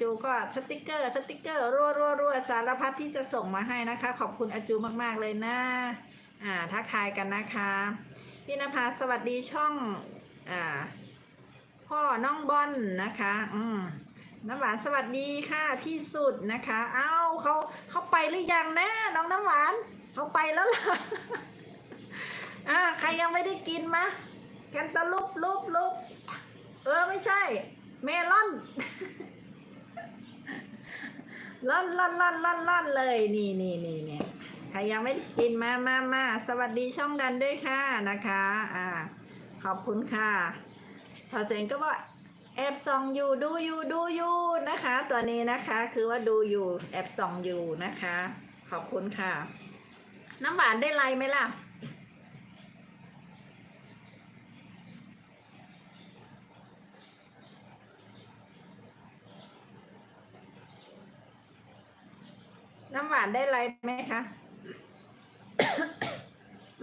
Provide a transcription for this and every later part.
จูก็สติกเกอร์สติกเกอร์รัวรัวรัวสารพัดที่จะส่งมาให้นะคะ ขอบคุณอาจูมากๆเลยนะอ่าทักทายกันนะคะพี่นภาสวัสดีช่องอ่าพ่อน้องบอลนะคะ อืมน้ำหวานสวัสดีค่ะพี่สุดนะคะ เอ้าเขาเขาไปหรือยังนะน้องน้ำหวานเขาไปแล้วล่ะอ่าใครยังไม่ได้กินมาแกันตะลุบลุบลุบเออไม่ใช่ เมลอน ล่อนล่อนล่อนล่อนล่นเลยนี่นี่นี่เนี่ยใครยังไม่กินมามามาสวัสดีช่องดันด้วยค่ะนะคะ อ่า ขอบคุณค่ะพอเสียงก็ว่าแอบส่องอยู่ดูอยู่ดูอยู่นะคะ ตัวนี้นะคะคือว่าดูอยู่แอบส่องอยู่นะคะ ขอบคุณค่ะ น้ำหวานได้ไลค์ไหมล่ะ น้ำหวานได้ไลค์ไหมคะ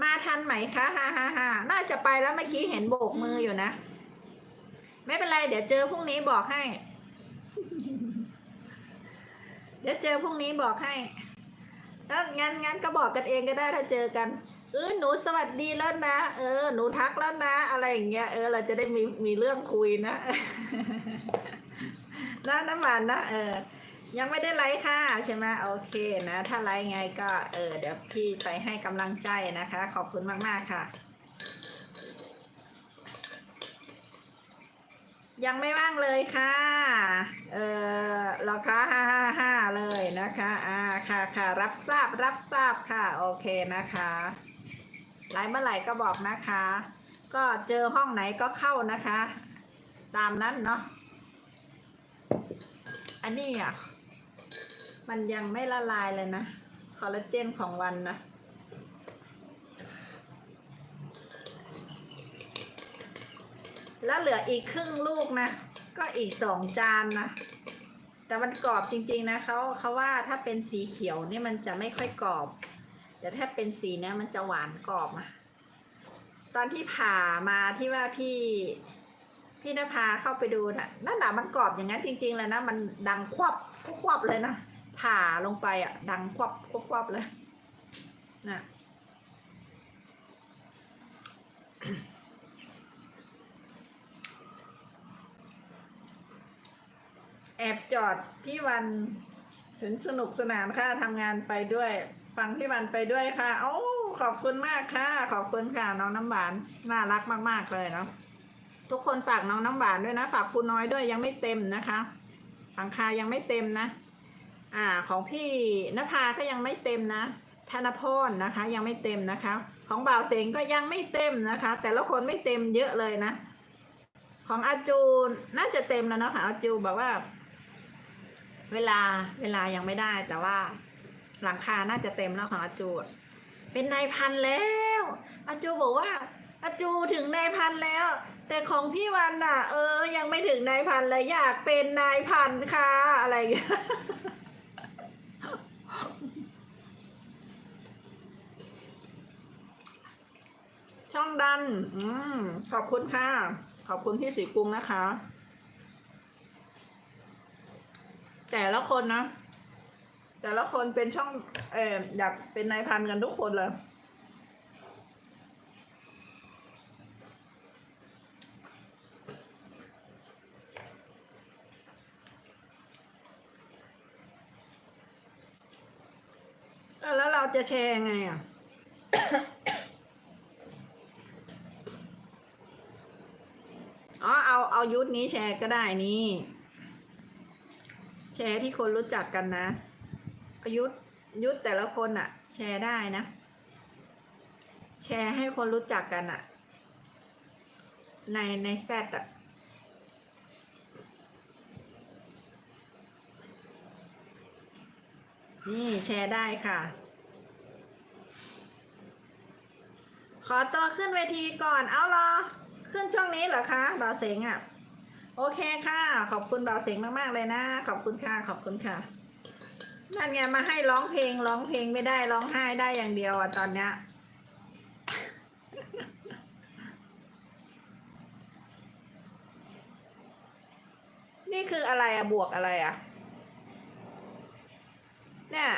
มาทันไหมคะฮ่าฮ่าฮ่าน่าจะไปแล้วเมื่อกี้เห็นโบกมืออยู่นะ ไม่เป็นไร เดี๋ยวเจอพรุ่งนี้บอกให้ เดี๋ยวเจอพรุ่งนี้บอกให้แล้วงั้นงั้นก็บอกกันเองก็ได้ถ้าเจอกัน เออหนูสวัสดีแล้วนะ เออ หนูทักแล้วนะ อะไรอย่างเงี้ย เออ เราจะได้มีมีเรื่องคุยนะ นะน้ำหวานนะ เออ ยังไม่ได้ไลค์ค่ะ ใช่ไหมโอเคนะ ถ้าไลค์ไงก็เออเดี๋ยวพี่ไปให้กำลังใจนะคะ ขอบคุณมากๆค่ะ ยังไม่ว่างเลยค่ะ เออหรอคะห้าห้าห้าเลยนะคะอ่าค่ะค่ะรับทราบรับทราบค่ะ โอเคนะคะไลฟ์เมื่อไหร่ก็บอกนะคะ ก็เจอห้องไหนก็เข้านะคะ ตามนั้นเนาะอันนี้อะ มันยังไม่ละลายเลยนะ คอลลาเจนของวันนะ แล้วเหลืออีกครึ่งลูกนะ ก็อีกสองจานนะ แต่มันกรอบจริงๆนะเขาเขาว่าถ้าเป็นสีเขียวเนี่ยมันจะไม่ค่อยกรอบ แต่ถ้าเป็นสีเนี้ยมันจะหวานกรอบอะตอนที่ผ่ามาที่ว่าพี่พี่นภาเข้าไปดูนะนั่นแหละมันกรอบอย่างนั้นจริง ๆ เลยนะ มันดังควบควบเลยนะ ผ่าลงไปอะ ดังควับควับควับเลยนะแอบจอดพี่วันถึงสนุกสนานค่ะทำงานไปด้วย ฟังพี่วันไปด้วยค่ะโอ้ขอบคุณมากค่ะ ขอบคุณค่ะน้องน้ำหวานน่ารักมาก ๆ เลยเนาะทุกคนฝากน้องน้ำหวานด้วยนะ ฝากคุณน้อยด้วยยังไม่เต็มนะคะหลังคายังไม่เต็มนะ อ่าของพี่นภาก็ยังไม่เต็มนะธนพรนะคะยังไม่เต็มนะคะ ของบ่าวเสงก็ยังไม่เต็มนะคะ แต่ละคนไม่เต็มเยอะเลยนะ ของอาจูน่าจะเต็มแล้วนะคะอาจูแบบว่า เวลาเวลายังไม่ได้แต่ว่า หลังคาน่าจะเต็มแล้วของอาจูเป็นนายพันแล้วอาจูบอกว่าอาจูถึงนายพันแล้ว แต่ของพี่วันน่ะ เออ ยังไม่ถึงนายพันเลยอยากเป็นนายพันค่ะอะไรอย่างเงี้ย ช่องดัน อืม ขอบคุณค่ะ ขอบคุณพี่สีกรุงนะคะ แต่ละคนนะ แต่ละคนเป็นช่อง เอออยากเป็นนายพันกันทุกคนเลยเออแล้วเราจะแชร์ไงอะ อ๋อ เอายุทธนี้แชร์ก็ได้นี่ แชร์ที่คนรู้จักกันนะอายุทธยุทธแต่ละคนอะแชร์ได้นะ แชร์ให้คนรู้จักกันอะในในแซดอะนี่แชร์ได้ค่ะ ขอตัวขึ้นเวทีก่อน เอาเหรอ ขึ้นช่วงนี้เหรอคะบาเสงอะ่ะ โอเคค่ะ ขอบคุณเบาเสียงมากๆเลยนะ ขอบคุณค่ะ ขอบคุณค่ะ นั่นไงมาให้ร้องเพลงร้องเพลงไม่ได้ร้องไห้ได้อย่างเดียวอะตอนเนี้ยนี่คืออะไรอะบวกอะไรอะเนี่ย